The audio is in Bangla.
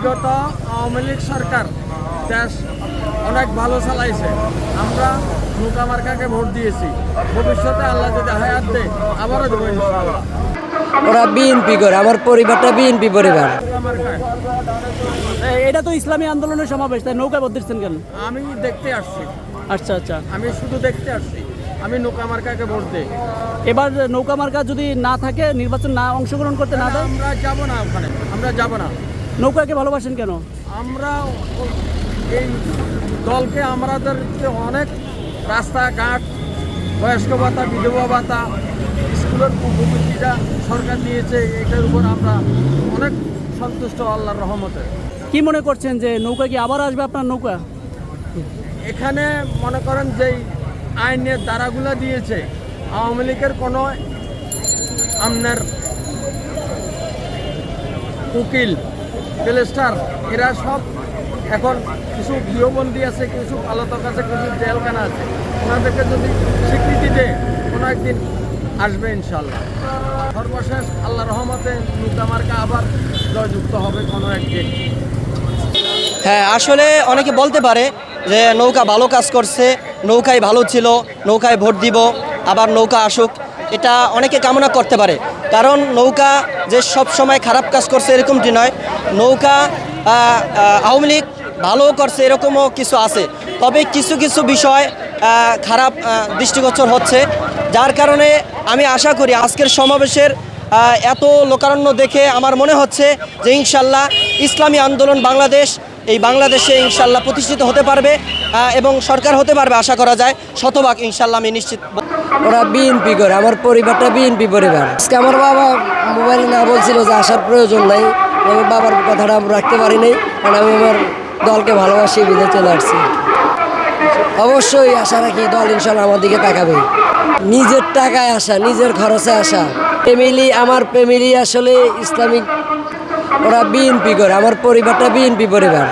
বিগত আওয়ামী লীগ সরকার দেশ অনেক ভালো চালাইছে। আমরা নৌকা মার্কাকে ভোট দিয়েছি। ভবিষ্যতে আল্লাহ যদি হায়াত দেয় আবারও দেবো ইনশাআল্লাহ। ওরা বিএনপি করে আমার পরিবারটা বিএনপি পরিবার। এটা তো ইসলামী আন্দোলনের সমাবেশ তাই নৌকা বদলেছেন কেন? আমি দেখতে আসছি। আচ্ছা আচ্ছা। আমি শুধু দেখতে আসছি। আমি নৌকা মার্কাকে ভোট দিই। এবার নৌকা মার্কা যদি না থাকে নির্বাচন না অংশগ্রহণ করতে না দেয়? আমরা যাব না ওখানে। আমরা যাব না। নৌকাকে ভালোবাসেন কেন? আমরা এই দলকে আমাদেরকে অনেক রাস্তাঘাট বয়স্ক ভাতা বিধবা ভাতা স্কুলের উপবৃত্তিটা সরকার দিয়েছে এটার উপর আমরা অনেক সন্তুষ্ট আল্লাহর রহমতে। কি মনে করছেন যে নৌকা কি আবার আসবে আপনার নৌকা? এখানে মনে করেন যেই আইনের ধারাগুলো দিয়েছে আওয়ামী লীগের কোনো আপনার উকিল প্লেস্টার এরা সব এখন কিছু গৃহবন্দী আছে, কিছু পালাতক আছে, কিছু জেলখানা আছে। ওনাদেরকে যদি স্বীকৃতি দেয়, কোনো একদিন আসবে ইনশাল্লাহ। সর্বশেষ আল্লাহ রহমতে নৌকামার্কা আবার জয়যুক্ত হবে কোনো একদিন। হ্যাঁ আসলে অনেকে বলতে পারে যে নৌকা ভালো কাজ করছে, নৌকায় ভালো ছিল, নৌকায় ভোট দিব, আবার নৌকা আসুক। এটা অনেকে কামনা করতে পারে। কারণ নৌকা যে সব সময় খারাপ কাজ করছে এরকমটি নয়। নৌকা আওয়ামী লীগ ভালো করছে, এরকমও কিছু আছে। তবে কিছু কিছু বিষয় খারাপ দৃষ্টিগোচর হচ্ছে। যার কারণে আমি আশা করি আজকের সমাবেশের এত লোকারণ্য দেখে আমার মনে হচ্ছে যে ইনশাল্লাহ ইসলামী আন্দোলন বাংলাদেশ এই বাংলাদেশে ইনশাল্লাহ প্রতিষ্ঠিত হতে পারবে এবং সরকার হতে পারবে, আশা করা যায়। শতভাগ ইনশাল্লাহ আমি নিশ্চিত ওরা বিএনপি করে, আমার পরিবারটা বিএনপি পরিবার। আজকে আমার বাবা মোবাইলে না বলছিল যে আসার প্রয়োজন নাই, আমি বাবার কথাটা রাখতে পারি নাই, কারণ আমি আমার দলকে ভালোবাসি বিধে চলে আসছি। অবশ্যই আশা রাখি দল ইনশাল্লাহ আমার দিকে তাকাবে। নিজের টাকায় আসা, নিজের খরচে আসা। ফ্যামিলি আমার ফ্যামিলি আসলে ইসলামিক ওরা বিএনপি করে আমার পরিবারটা বিএনপি পরিবার।